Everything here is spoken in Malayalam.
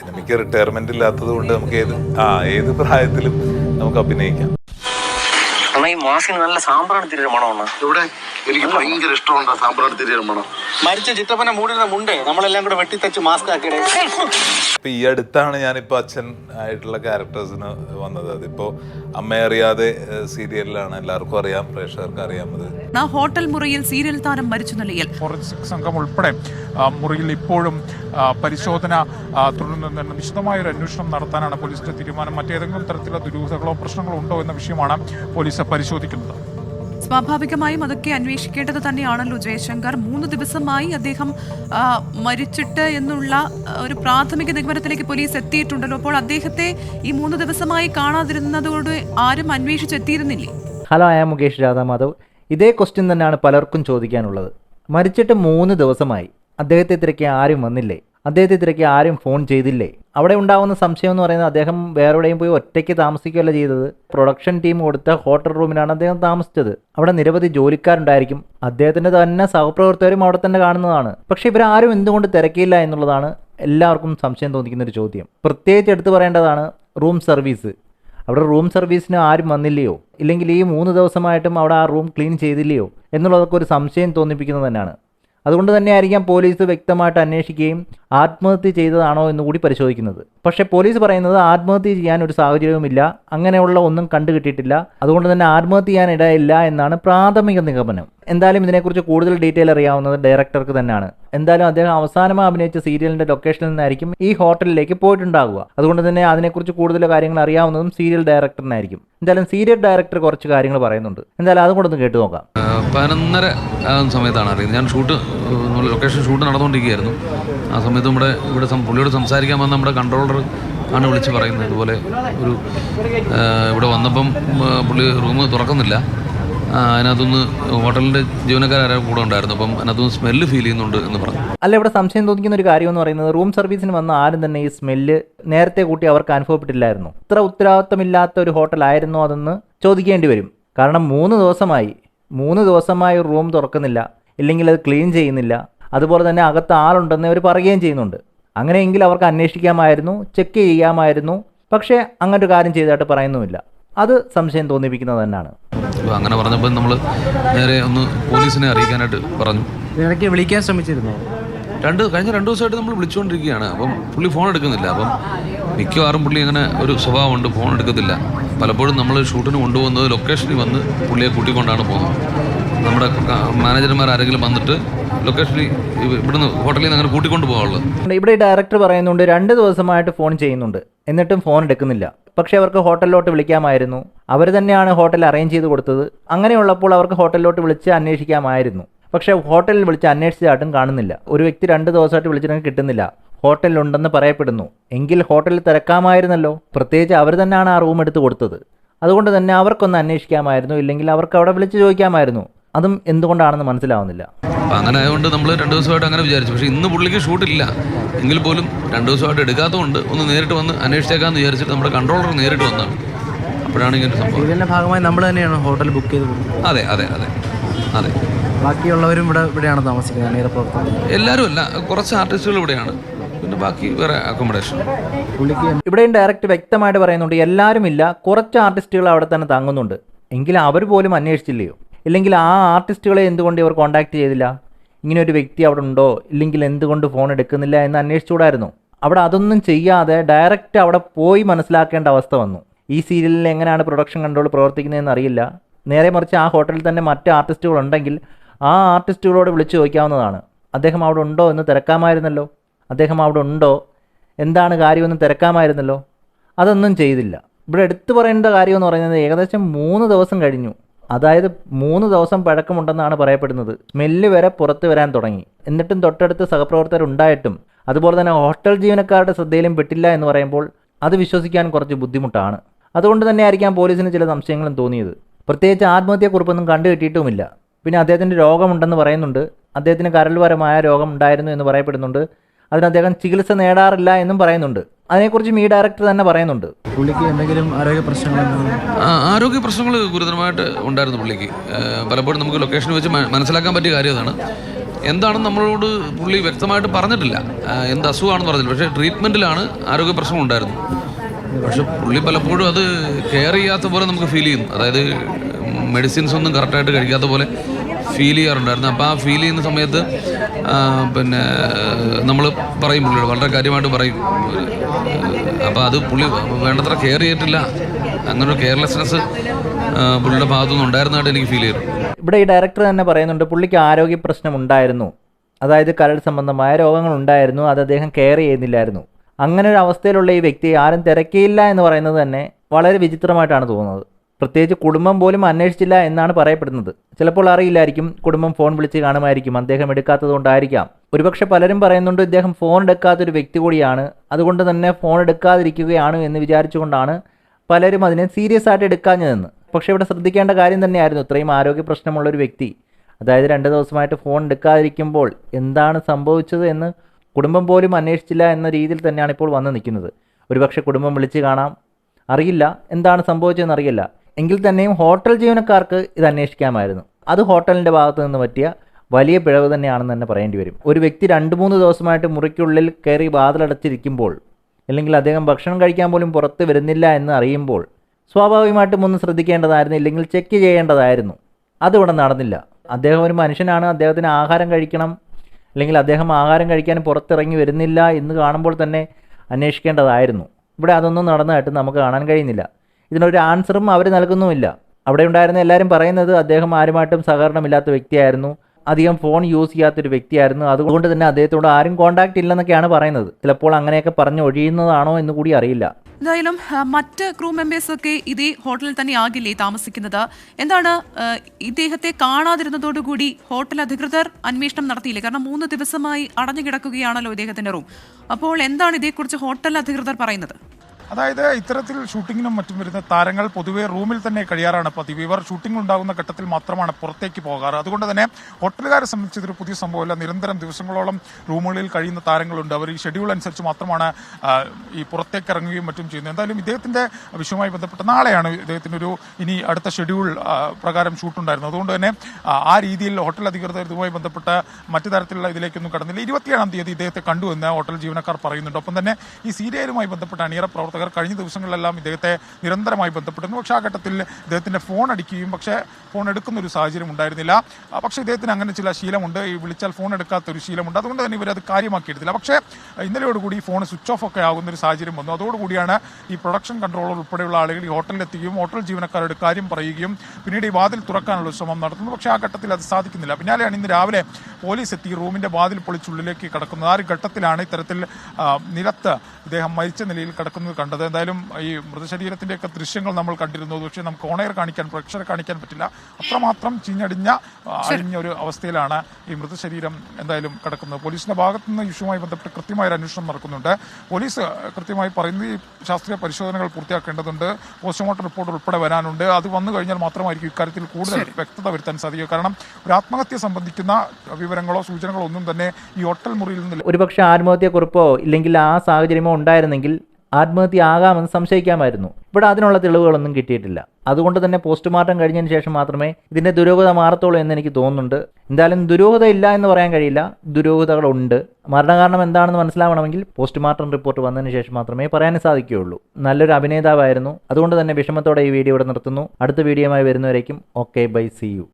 സിനിമയ്ക്ക് റിട്ടയർമെന്റ് ഇല്ലാത്തത് കൊണ്ട് നമുക്ക് ഏത് ആ ഏത് പ്രായത്തിലും നമുക്ക് അഭിനയിക്കാം. അണ്ണാ ഈ മാസിന് നല്ല സാമ്പ്രാണി തിരിയുടെ മണമാണ്. ഇവിടെ എനിക്ക് ഭയങ്കര ഇഷ്ടമുണ്ട് സാമ്പ്രാണി തിരിയുടെ മണം. മരിച്ച ചിറ്റപ്പനെ മൂടിയിരുന്ന മുണ്ടേ നമ്മളെല്ലാം കൂടെ വെട്ടിത്തച്ച് മാസ്ക് ആക്കിയിടേ. ഇപ്പൊ ഈ അടുത്താണ് ഞാനിപ്പോ അച്ഛൻ ആയിട്ടുള്ള ക്യാരക്ടേഴ്സിന് വന്നത്. അതിപ്പോ അമ്മ അറിയാതെ സീരിയലിലാണ് എല്ലാവർക്കും അറിയാം പ്രേക്ഷകർക്ക് അറിയാം അത്. ആ ഹോട്ടൽ മുറിയിൽ സീരിയൽ താരം മരിച്ച നിലയിൽ. ഫോറൻസിക് സംഘം ഉൾപ്പെടെ മുറിയിൽ ഇപ്പോഴും പരിശോധന തുടർന്ന് തുടരുന്നുണ്ട് വിശദമായ ഒരു അന്വേഷണം നടത്താനാണ് പോലീസിന്റെ തീരുമാനം. മറ്റേതെങ്കിലും തരത്തിലുള്ള ദുരൂഹതകളോ പ്രശ്നങ്ങളോ ഉണ്ടോ എന്ന വിഷയമാണ് പോലീസ് പരിശോധിക്കുന്നത്. സ്വാഭാവികമായും അതൊക്കെ അന്വേഷിക്കേണ്ടത് തന്നെയാണല്ലോ ജയശങ്കർ. മൂന്ന് ദിവസമായി അദ്ദേഹം മരിച്ചിട്ട് എന്നുള്ള ഒരു പ്രാഥമിക നിഗമനത്തിലേക്ക് പോലീസ് എത്തിയിട്ടുണ്ടല്ലോ. അപ്പോൾ അദ്ദേഹത്തെ ഈ മൂന്ന് ദിവസമായി കാണാതിരുന്നതോട് ആരും അന്വേഷിച്ചെത്തിയിരുന്നില്ലേ? ഹലോ മുകേഷ് മുകേഷ് രാധാമാധവ്. ഇതേ ക്വസ്റ്റ്യൻ തന്നെയാണ് പലർക്കും ചോദിക്കാനുള്ളത്. മരിച്ചിട്ട് മൂന്ന് ദിവസമായി. അദ്ദേഹത്തെ തിരക്കി ആരും വന്നില്ലേ? അദ്ദേഹത്തെ തിരക്കി ആരും ഫോൺ ചെയ്തില്ലേ? അവിടെ ഉണ്ടാകുന്ന സംശയം എന്ന് പറയുന്നത് അദ്ദേഹം വേറെ എവിടെയും പോയി ഒറ്റയ്ക്ക് താമസിക്കുകയല്ല ചെയ്തത്. പ്രൊഡക്ഷൻ ടീം കൊടുത്ത ഹോട്ടൽ റൂമിലാണ് അദ്ദേഹം താമസിച്ചത്. അവിടെ നിരവധി ജോലിക്കാരുണ്ടായിരിക്കും. അദ്ദേഹത്തിന്റെ തന്നെ സഹപ്രവർത്തകരും അവിടെ തന്നെ കാണുന്നതാണ്. പക്ഷേ ഇവരാരും എന്തുകൊണ്ട് തിരക്കിയില്ല എന്നുള്ളതാണ് എല്ലാവർക്കും സംശയം തോന്നിക്കുന്ന ഒരു ചോദ്യം. പ്രത്യേകിച്ച് എടുത്തു പറയേണ്ടതാണ് റൂം സർവീസ് അവിടെ റൂം സർവീസിന് ആരും വന്നില്ലയോ? ഇല്ലെങ്കിൽ ഈ മൂന്ന് ദിവസമായിട്ടും അവിടെ ആ റൂം ക്ലീൻ ചെയ്തില്ലയോ? എന്നുള്ളതൊക്കെ ഒരു സംശയം തോന്നിപ്പിക്കുന്നത് തന്നെയാണ്. അതുകൊണ്ട് തന്നെ ആയിരിക്കാം പോലീസ് വ്യക്തമായിട്ട് അന്വേഷിക്കുകയും ആത്മഹത്യ ചെയ്തതാണോ എന്ന് കൂടി പരിശോധിക്കുന്നത്. പക്ഷേ പോലീസ് പറയുന്നത് ആത്മഹത്യ ചെയ്യാൻ ഒരു സാഹചര്യവുമില്ല അങ്ങനെയുള്ള ഒന്നും കണ്ടു കിട്ടിയിട്ടില്ല അതുകൊണ്ട് തന്നെ ആത്മഹത്യ ചെയ്യാൻ ഇടയില്ല എന്നാണ് പ്രാഥമിക നിഗമനം. എന്തായാലും ഇതിനെക്കുറിച്ച് കൂടുതൽ ഡീറ്റെയിൽ അറിയാവുന്നത് ഡയറക്ടർക്ക് തന്നെയാണ്. എന്തായാലും അദ്ദേഹം അവസാനമായി അഭിനയിച്ച സീരിയലിന്റെ ലൊക്കേഷനിൽ നിന്നായിരിക്കും ഈ ഹോട്ടലിലേക്ക് പോയിട്ടുണ്ടാകുക അതുകൊണ്ട് തന്നെ അതിനെക്കുറിച്ച് കൂടുതൽ കാര്യങ്ങൾ അറിയാവുന്നതും സീരിയൽ ഡയറക്ടറിനായിരിക്കും. എന്തായാലും സീരിയൽ ഡയറക്ടർ കുറച്ച് കാര്യങ്ങൾ പറയുന്നുണ്ട്. എന്തായാലും അതും കൂടെ ഒന്ന് കേട്ടു നോക്കാം. പതിനൊന്നര സമയത്താണ് അറിയുന്നത്. ഞാൻ ഷൂട്ട് ലൊക്കേഷൻ ഷൂട്ട് നടന്നുകൊണ്ടിരിക്കുകയായിരുന്നു. ആ സമയത്ത് നമ്മുടെ ഇവിടെ പുള്ളിയോട് സംസാരിക്കാൻ വന്ന നമ്മുടെ കൺട്രോളർ ആണ് വിളിച്ച് പറയുന്നത്. ഇതുപോലെ ഒരു ഇവിടെ വന്നപ്പം പുള്ളി റൂം തുറക്കുന്നില്ല. അതിനകത്തുനിന്ന് ഹോട്ടലിന്റെ ജീവനക്കാരെ കൂടെ ഉണ്ടായിരുന്നു. അപ്പം അതിനകത്തുനിന്ന് സ്മെല്ല് ഫീൽ ചെയ്യുന്നുണ്ട് എന്ന് പറഞ്ഞു. അല്ല ഇവിടെ സംശയം തോന്നിക്കുന്ന ഒരു കാര്യം എന്ന് പറയുന്നത് റൂം സർവീസിന് വന്ന ആരും തന്നെ ഈ സ്മെല്ല് നേരത്തെ കൂട്ടി അവർക്ക് അനുഭവപ്പെട്ടില്ലായിരുന്നു. ഇത്ര ഉത്തരവാദിത്തമില്ലാത്ത ഒരു ഹോട്ടലായിരുന്നോ അതെന്ന് ചോദിക്കേണ്ടി വരും. കാരണം മൂന്ന് ദിവസമായി മൂന്ന് ദിവസമായി ഒരു റൂം തുറക്കുന്നില്ല ഇല്ലെങ്കിൽ അത് ക്ലീൻ ചെയ്യുന്നില്ല. അതുപോലെ തന്നെ അകത്ത് ആളുണ്ടെന്ന് അവർ പറയുകയും ചെയ്യുന്നുണ്ട്. അങ്ങനെയെങ്കിൽ അവർക്ക് അന്വേഷിക്കാമായിരുന്നു ചെക്ക് ചെയ്യാമായിരുന്നു. പക്ഷേ അങ്ങനെ ഒരു കാര്യം ചെയ്തതായിട്ട് പറയുന്നുമില്ല. അത് സംശയം തോന്നിപ്പിക്കുന്നത് തന്നെയാണ്. അങ്ങനെ പറഞ്ഞപ്പോൾ നമ്മൾ നേരെ ഒന്ന് പോലീസിനെ അറിയിക്കാനായിട്ട് പറഞ്ഞു. ഇടയ്ക്ക് വിളിക്കാൻ ശ്രമിച്ചിരുന്നു? രണ്ട് കഴിഞ്ഞ രണ്ട് ദിവസമായിട്ട് നമ്മൾ വിളിച്ചുകൊണ്ടിരിക്കുകയാണ്. അപ്പം പുള്ളി ഫോൺ എടുക്കുന്നില്ല. അപ്പം മിക്കവാറും പുള്ളി അങ്ങനെ ഒരു സ്വഭാവമുണ്ട് ഫോൺ എടുക്കത്തില്ല. പലപ്പോഴും നമ്മൾ ഷൂട്ടിന് കൊണ്ടുപോകുന്നത് ലൊക്കേഷനിൽ വന്ന് പുള്ളിയെ കൂട്ടിക്കൊണ്ടാണ് പോകുന്നത്. നമ്മുടെ മാനേജർമാർ ആരെങ്കിലും വന്നിട്ട് ലൊക്കേഷനിൽ ഇവ- ഇവിടുന്ന് ഹോട്ടലിൽ നിന്ന് അങ്ങനെ കൂട്ടിക്കൊണ്ട് പോകാനുള്ളത് ഇവിടെ ഡയറക്ടർ പറയുന്നുണ്ട് രണ്ട് ദിവസമായിട്ട് ഫോൺ ചെയ്യുന്നുണ്ട്. എന്നിട്ടും ഫോൺ എടുക്കുന്നില്ല. പക്ഷേ അവർക്ക് ഹോട്ടലിലോട്ട് വിളിക്കാമായിരുന്നു. അവർ തന്നെയാണ് ഹോട്ടൽ അറേഞ്ച് ചെയ്ത് കൊടുത്തത്. അങ്ങനെയുള്ളപ്പോൾ അവർക്ക് ഹോട്ടലിലോട്ട് വിളിച്ച് അന്വേഷിക്കാമായിരുന്നു. പക്ഷേ ഹോട്ടലിൽ വിളിച്ച് അന്വേഷിച്ചതായിട്ടും കാണുന്നില്ല. ഒരു വ്യക്തി രണ്ട് ദിവസമായിട്ട് വിളിച്ചിട്ടുണ്ടെങ്കിൽ കിട്ടുന്നില്ല. ഹോട്ടലിലുണ്ടെന്ന് പറയപ്പെടുന്നു. എങ്കിൽ ഹോട്ടലിൽ തിരക്കാമായിരുന്നല്ലോ. പ്രത്യേകിച്ച് അവർ തന്നെയാണ് ആ റൂം എടുത്ത് കൊടുത്തത്. അതുകൊണ്ട് തന്നെ അവർക്കൊന്ന് അന്വേഷിക്കാമായിരുന്നു ഇല്ലെങ്കിൽ അവർക്ക് അവിടെ വിളിച്ച് ചോദിക്കാമായിരുന്നു. അതും എന്തുകൊണ്ടാണെന്ന് മനസ്സിലാവുന്നില്ല. അങ്ങനെ ആയതുകൊണ്ട് നമ്മൾ രണ്ട് ദിവസമായിട്ട് അങ്ങനെ വിചാരിച്ചു. പക്ഷേ ഇന്ന് പുള്ളിക്ക് ഷൂട്ടില്ല എങ്കിൽ പോലും രണ്ട് ദിവസമായിട്ട് എടുക്കാത്തതുകൊണ്ട് ഒന്ന് നേരിട്ട് വന്ന് അന്വേഷിച്ചേക്കാന്ന് വിചാരിച്ചിട്ട് നമ്മുടെ കൺട്രോളർ നേരിട്ട് വന്നാണ്. അപ്പോഴാണ് ഇങ്ങനെ സംഭവം. ഇതിന്റെ ഭാഗമായി നമ്മൾ തന്നെയാണ് ഹോട്ടൽ ബുക്ക് ചെയ്തത് അതെ അതെ അതെ അതെ. ബാക്കിയുള്ളവരും ഇവിടെ ഇവിടെയാണ് താമസിക്കുന്നത് എല്ലാവരും അല്ല കുറച്ച് ആർട്ടിസ്റ്റുകൾ ഇവിടെയാണ്. പിന്നെ ബാക്കി വേറെ അക്കോമഡേഷൻ ഇവിടെ ഇവിടെയും ഡയറക്റ്റ് വ്യക്തമായിട്ട് പറയുന്നുണ്ട് എല്ലാവരും ഇല്ല കുറച്ച് ആർട്ടിസ്റ്റുകൾ അവിടെ തന്നെ തങ്ങുന്നുണ്ട്. എങ്കിൽ അവർ പോലും അന്വേഷിച്ചില്ലയോ? ഇല്ലെങ്കിൽ ആ ആർട്ടിസ്റ്റുകളെ എന്തുകൊണ്ട് ഇവർ കോൺടാക്ട് ചെയ്തില്ല? ഇങ്ങനെ ഒരു വ്യക്തി അവിടെ ഉണ്ടോ? ഇല്ലെങ്കിൽ എന്തുകൊണ്ട് ഫോൺ എടുക്കുന്നില്ല എന്ന് അന്വേഷിച്ചുകൂടായിരുന്നു? അവിടെ അതൊന്നും ചെയ്യാതെ ഡയറക്റ്റ് അവിടെ പോയി മനസ്സിലാക്കേണ്ട അവസ്ഥ വന്നു. ഈ സീരിയലിൽ എങ്ങനെയാണ് പ്രൊഡക്ഷൻ കൺട്രോൾ പ്രവർത്തിക്കുന്നതെന്ന് അറിയില്ല. നേരെ മറിച്ച് ആ ഹോട്ടലിൽ തന്നെ മറ്റ് ആർട്ടിസ്റ്റുകളുണ്ടെങ്കിൽ ആ ആർട്ടിസ്റ്റുകളോട് വിളിച്ചു ചോദിക്കാവുന്നതാണ്. അദ്ദേഹം അവിടെ ഉണ്ടോ എന്ന് തിരക്കാമായിരുന്നല്ലോ. അദ്ദേഹം അവിടെ ഉണ്ടോ? എന്താണ് കാര്യമെന്ന് തിരക്കാമായിരുന്നല്ലോ. അതൊന്നും ചെയ്തില്ല. ഇവിടെ എടുത്തു പറയേണ്ട കാര്യമെന്ന് പറയുന്നത് ഏകദേശം മൂന്ന് ദിവസം കഴിഞ്ഞു. അതായത് മൂന്ന് ദിവസം പഴക്കമുണ്ടെന്നാണ് പറയപ്പെടുന്നത്. സ്മെല്ല് വരെ പുറത്തു വരാൻ തുടങ്ങി. എന്നിട്ടും തൊട്ടടുത്ത് സഹപ്രവർത്തകരുണ്ടായിട്ടും അതുപോലെ തന്നെ ഹോട്ടൽ ജീവനക്കാരുടെ ശ്രദ്ധയിലും പെട്ടില്ല എന്ന് പറയുമ്പോൾ അത് വിശ്വസിക്കാൻ കുറച്ച് ബുദ്ധിമുട്ടാണ്. അതുകൊണ്ട് തന്നെ ആയിരിക്കാം പോലീസിന് ചില സംശയങ്ങളും തോന്നിയത്. പ്രത്യേകിച്ച് കണ്ടു കിട്ടിയിട്ടുമില്ല. പിന്നെ അദ്ദേഹത്തിന്റെ രോഗമുണ്ടെന്ന് പറയുന്നുണ്ട്. അദ്ദേഹത്തിന് കരൾപരമായ രോഗമുണ്ടായിരുന്നു എന്ന് പറയപ്പെടുന്നുണ്ട്. അതിന് അദ്ദേഹം ചികിത്സ നേടാറില്ല എന്നും പറയുന്നുണ്ട്. അതിനെക്കുറിച്ചും ഈ ഡയറക്ടർ തന്നെ പറയുന്നുണ്ട്. പുള്ളിക്ക് എന്തെങ്കിലും ആരോഗ്യ പ്രശ്നങ്ങൾ ആരോഗ്യ പ്രശ്നങ്ങൾ ഗുരുതരമായിട്ട് ഉണ്ടായിരുന്നു പുള്ളിക്ക്. പലപ്പോഴും നമുക്ക് ലൊക്കേഷൻ വെച്ച് മനസ്സിലാക്കാൻ പറ്റിയ കാര്യം അതാണ്. എന്താണെന്ന് നമ്മളോട് പുള്ളി വ്യക്തമായിട്ട് പറഞ്ഞിട്ടില്ല. എന്ത് അസുഖമാണെന്ന് പറഞ്ഞില്ല പക്ഷേ ട്രീറ്റ്മെന്റിലാണ് ആരോഗ്യ പ്രശ്നം ഉണ്ടായിരുന്നു പക്ഷെ പുള്ളി പലപ്പോഴും അത് കെയർ ചെയ്യാത്ത പോലെ നമുക്ക് ഫീൽ ചെയ്യുന്നു. അതായത് മെഡിസിൻസ് ഒന്നും കറക്റ്റായിട്ട് കഴിക്കാത്ത പോലെ ഫീൽ ചെയ്യാറുണ്ടായിരുന്നു. അപ്പോൾ ആ ഫീൽ ചെയ്യുന്ന സമയത്ത് പിന്നെ നമ്മൾ പറയും പുള്ളിയോട് വളരെ കാര്യമായിട്ട് പറയും. അപ്പോൾ അത് പുള്ളി വേണ്ടത്ര കെയർ ചെയ്തിട്ടില്ല. അങ്ങനൊരു കെയർലെസ്നെസ് പുള്ളിയുടെ ഭാഗത്തുനിന്ന് ഉണ്ടായിരുന്നതായിട്ട് എനിക്ക് ഫീൽ ചെയ്തു. ഇവിടെ ഈ ഡയറക്ടർ തന്നെ പറയുന്നുണ്ട് പുള്ളിക്ക് ആരോഗ്യ പ്രശ്നം ഉണ്ടായിരുന്നു. അതായത് കരൾ സംബന്ധമായ രോഗങ്ങൾ ഉണ്ടായിരുന്നു. അത് അദ്ദേഹം കെയർ ചെയ്യുന്നില്ലായിരുന്നു. അങ്ങനെ ഒരു അവസ്ഥയിലുള്ള ഈ വ്യക്തി ആരും തിരക്കിയില്ല എന്ന് പറയുന്നത് തന്നെ വളരെ വിചിത്രമായിട്ടാണ് തോന്നുന്നത്. പ്രത്യേകിച്ച് കുടുംബം പോലും അന്വേഷിച്ചില്ല എന്നാണ് പറയപ്പെടുന്നത്. ചിലപ്പോൾ അറിയില്ലായിരിക്കും കുടുംബം ഫോൺ വിളിച്ച് കാണുമായിരിക്കും അദ്ദേഹം എടുക്കാത്തത് കൊണ്ടായിരിക്കാം ഒരുപക്ഷെ പലരും പറയുന്നുണ്ട് ഇദ്ദേഹം ഫോൺ എടുക്കാത്തൊരു വ്യക്തി കൂടിയാണ് അതുകൊണ്ട് തന്നെ ഫോൺ എടുക്കാതിരിക്കുകയാണ് എന്ന് വിചാരിച്ചുകൊണ്ടാണ് പലരും അതിനെ സീരിയസ് ആയിട്ട് എടുക്കാഞ്ഞതെന്ന്. പക്ഷേ ഇവിടെ ശ്രദ്ധിക്കേണ്ട കാര്യം തന്നെയായിരുന്നു ഇത്രയും ആരോഗ്യ പ്രശ്നമുള്ള ഒരു വ്യക്തി. അതായത് രണ്ട് ദിവസമായിട്ട് ഫോൺ എടുക്കാതിരിക്കുമ്പോൾ എന്താണ് സംഭവിച്ചത് എന്ന് കുടുംബം പോലും അന്വേഷിച്ചില്ല എന്ന രീതിയിൽ തന്നെയാണ് ഇപ്പോൾ വന്ന് നിൽക്കുന്നത്. ഒരുപക്ഷെ കുടുംബം വിളിച്ച് കാണാം. അറിയില്ല എന്താണ് സംഭവിച്ചതെന്ന് അറിയില്ല. എങ്കിൽ തന്നെയും ഹോട്ടൽ ജീവനക്കാർക്ക് ഇത് അന്വേഷിക്കാമായിരുന്നു. അത് ഹോട്ടലിന്റെ ഭാഗത്തു നിന്ന് പറ്റിയ വലിയ പിഴവ് തന്നെയാണെന്ന് തന്നെ പറയേണ്ടി വരും. ഒരു വ്യക്തി രണ്ട് മൂന്ന് ദിവസമായിട്ട് മുറിക്കുള്ളിൽ കയറി വാതിലടച്ചിരിക്കുമ്പോൾ അല്ലെങ്കിൽ അദ്ദേഹം ഭക്ഷണം കഴിക്കാൻ പോലും പുറത്ത് വരുന്നില്ല എന്ന് അറിയുമ്പോൾ സ്വാഭാവികമായിട്ടും ഒന്ന് ശ്രദ്ധിക്കേണ്ടതായിരുന്നു ഇല്ലെങ്കിൽ ചെക്ക് ചെയ്യേണ്ടതായിരുന്നു. അതിവിടെ നടന്നില്ല. അദ്ദേഹം ഒരു മനുഷ്യനാണ് അദ്ദേഹത്തിന് ആഹാരം കഴിക്കണം അല്ലെങ്കിൽ അദ്ദേഹം ആഹാരം കഴിക്കാൻ പുറത്തിറങ്ങി വരുന്നില്ല എന്ന് കാണുമ്പോൾ തന്നെ അന്വേഷിക്കേണ്ടതായിരുന്നു. ഇവിടെ അതൊന്നും നടന്നതായിട്ട് നമുക്ക് കാണാൻ കഴിയുന്നില്ല. ഇതിനൊരു ആൻസറും അവർ നൽകുന്നുമില്ല. അവിടെ ഉണ്ടായിരുന്ന എല്ലാവരും പറയുന്നത് അദ്ദേഹം ആരുമായിട്ടും സഹകരണമില്ലാത്ത വ്യക്തിയായിരുന്നു. അധികം ഫോൺ യൂസ് ചെയ്യാത്തൊരു വ്യക്തിയായിരുന്നു. അതുകൊണ്ട് തന്നെ അദ്ദേഹത്തോട് ആരും കോൺടാക്റ്റ് ഇല്ലെന്നൊക്കെയാണ് പറയുന്നത്. ചിലപ്പോൾ അങ്ങനെയൊക്കെ പറഞ്ഞു ഒഴിയുന്നതാണോ എന്ന് കൂടി അറിയില്ല. എന്തായാലും മറ്റ് ക്രൂ മെമ്പേഴ്സ് ഒക്കെ ഇതേ ഹോട്ടലിൽ തന്നെ ആകില്ലേ താമസിക്കുന്നത്? എന്താണ് ഇദ്ദേഹത്തെ കാണാതിരുന്നതോടുകൂടി ഹോട്ടൽ അധികൃതർ അന്വേഷണം നടത്തിയില്ലേ? കാരണം മൂന്ന് ദിവസമായി അടഞ്ഞു കിടക്കുകയാണല്ലോ ഇദ്ദേഹത്തിന്റെ റൂം അപ്പോൾ എന്താണ് ഇതേക്കുറിച്ച് ഹോട്ടൽ അധികൃതർ പറയുന്നത്? അതായത് ഇത്തരത്തിൽ ഷൂട്ടിങ്ങിനും മറ്റും വരുന്ന താരങ്ങൾ പൊതുവെ റൂമിൽ തന്നെ കഴിയാറാണ്. പതിവ് ഇവർ ഷൂട്ടിംഗ് ഉണ്ടാകുന്ന ഘട്ടത്തിൽ മാത്രമാണ് പുറത്തേക്ക് പോകാറ്. അതുകൊണ്ട് തന്നെ ഹോട്ടലുകാരെ സംബന്ധിച്ച് ഇതൊരു പുതിയ സംഭവമല്ല. നിരന്തരം ദിവസങ്ങളോളം റൂമുകളിൽ കഴിയുന്ന താരങ്ങളുണ്ട്. അവർ ഈ ഷെഡ്യൂൾ അനുസരിച്ച് മാത്രമാണ് ഈ പുറത്തേക്ക് ഇറങ്ങുകയും മറ്റും ചെയ്യുന്നത്. എന്തായാലും ഇദ്ദേഹത്തിന്റെ വിഷയവുമായി ബന്ധപ്പെട്ട് നാളെയാണ് ഇദ്ദേഹത്തിന് ഒരു ഇനി അടുത്ത ഷെഡ്യൂൾ പ്രകാരം ഷൂട്ടുണ്ടായിരുന്നത്. അതുകൊണ്ട് തന്നെ ആ, രീതിയിൽ ഹോട്ടൽ അധികൃതർ ഇതുമായി ബന്ധപ്പെട്ട മറ്റു തരത്തിലുള്ള ഇതിലേക്കൊന്നും കടന്നില്ല. ഇരുപത്തിയേഴാം തീയതി ഇദ്ദേഹത്തെ കണ്ടു എന്ന് ഹോട്ടൽ ജീവനക്കാർ പറയുന്നുണ്ട്. ഒപ്പം തന്നെ ഈ സീരിയലുമായി ബന്ധപ്പെട്ട അണിയറ പ്രവർത്തകർ കഴിഞ്ഞ ദിവസങ്ങളിലെല്ലാം ഇദ്ദേഹത്തെ നിരന്തരമായി ബന്ധപ്പെട്ടിരുന്നു. പക്ഷേ ആ ഘട്ടത്തിൽ ഇദ്ദേഹത്തിന്റെ ഫോൺ അടിക്കുകയും പക്ഷേ ഫോൺ എടുക്കുന്ന ഒരു സാഹചര്യം ഉണ്ടായിരുന്നില്ല. പക്ഷേ ഇദ്ദേഹത്തിന് അങ്ങനെ ചില ശീലമുണ്ട്. ഈ വിളിച്ചാൽ ഫോൺ എടുക്കാത്ത ഒരു ശീലമുണ്ട്. അതുകൊണ്ട് തന്നെ ഇവരത് കാര്യമാക്കിയെടുത്തില്ല. പക്ഷേ ഇന്നലെയോടുകൂടി ഈ ഫോൺ സ്വിച്ച് ഓഫ് ഒക്കെ ആകുന്ന ഒരു സാഹചര്യം വന്നു. അതോടുകൂടിയാണ് ഈ പ്രൊഡക്ഷൻ കൺട്രോളർ ഉൾപ്പെടെയുള്ള ആളുകൾ ഈ ഹോട്ടലിൽ എത്തുകയും ഹോട്ടൽ ജീവനക്കാരോട് കാര്യം പറയുകയും പിന്നീട് ഈ വാതിൽ തുറക്കാനുള്ള ശ്രമം നടത്തുന്നു. പക്ഷേ ആ ഘട്ടത്തിൽ അത് സാധിക്കുന്നില്ല. പിന്നാലെയാണ് ഇന്ന് രാവിലെ പോലീസ് എത്തി റൂമിന്റെ വാതിൽ പൊളിച്ചുള്ളിലേക്ക് കടക്കുന്നത്. ആ ഒരു ഘട്ടത്തിലാണ് ഇത്തരത്തിൽ നിലത്ത് ഇദ്ദേഹം മരിച്ച നിലയിൽ കിടക്കുന്നത് കണ്ടത്. എന്തായാലും ഈ മൃതശരീരത്തിന്റെ ഒക്കെ ദൃശ്യങ്ങൾ നമ്മൾ കണ്ടിരുന്നു. പക്ഷേ നമുക്ക് ഓണയർ കാണിക്കാൻ പ്രേക്ഷകരെ കാണിക്കാൻ പറ്റില്ല. അത്രമാത്രം ചീഞ്ഞടിഞ്ഞ അഴിഞ്ഞ ഒരു അവസ്ഥയിലാണ് ഈ മൃതശരീരം എന്തായാലും കിടക്കുന്നത്. പോലീസിന്റെ ഭാഗത്തു നിന്ന് ഇഷ്യൂമായി ബന്ധപ്പെട്ട് കൃത്യമായ ഒരു അന്വേഷണം നടക്കുന്നുണ്ട്. പോലീസ് കൃത്യമായി പറയുന്നത് ഈ ശാസ്ത്രീയ പരിശോധനകൾ പൂർത്തിയാക്കേണ്ടതുണ്ട്. പോസ്റ്റ്മോർട്ടം റിപ്പോർട്ട് ഉൾപ്പെടെ വരാനുണ്ട്. അത് വന്നു കഴിഞ്ഞാൽ മാത്രമായിരിക്കും ഇക്കാര്യത്തിൽ കൂടുതൽ വ്യക്തത വരുത്താൻ സാധിക്കുക. കാരണം ഒരു ആത്മഹത്യ സംബന്ധിക്കുന്ന വിവരങ്ങളോ സൂചനകളോ ഒന്നും തന്നെ ഈ ഹോട്ടൽ മുറിയിൽ നിന്ന് ഒരുപക്ഷെ ആത്മഹത്യ കുറിപ്പോ ഇല്ലെങ്കിൽ ആ സാഹചര്യമോ ഉണ്ടായിരുന്നെങ്കിൽ ആത്മഹത്യ ആകാമെന്ന് സംശയിക്കാമായിരുന്നു. ഇവിടെ അതിനുള്ള തെളിവുകളൊന്നും കിട്ടിയിട്ടില്ല. അതുകൊണ്ട് തന്നെ പോസ്റ്റ്മോർട്ടം കഴിഞ്ഞതിന് ശേഷം മാത്രമേ ഇതിന്റെ ദുരൂഹത മാറത്തുള്ളൂ എന്ന് എനിക്ക് തോന്നുന്നുണ്ട്. എന്തായാലും ദുരൂഹത ഇല്ല എന്ന് പറയാൻ കഴിയില്ല. ദുരൂഹതകളുണ്ട് മരണകാരണം എന്താണെന്ന് മനസ്സിലാവണമെങ്കിൽ പോസ്റ്റ്മോർട്ടം റിപ്പോർട്ട് വന്നതിന് ശേഷം മാത്രമേ പറയാൻ സാധിക്കുകയുള്ളൂ. നല്ലൊരു അഭിനേതാവായിരുന്നു. അതുകൊണ്ട് തന്നെ വിഷമത്തോടെ ഈ വീഡിയോ ഇവിടെ നിർത്തുന്നു. അടുത്ത വീഡിയോയുമായി വരുന്നവരേക്കും ഓക്കെ ബൈ സി യു.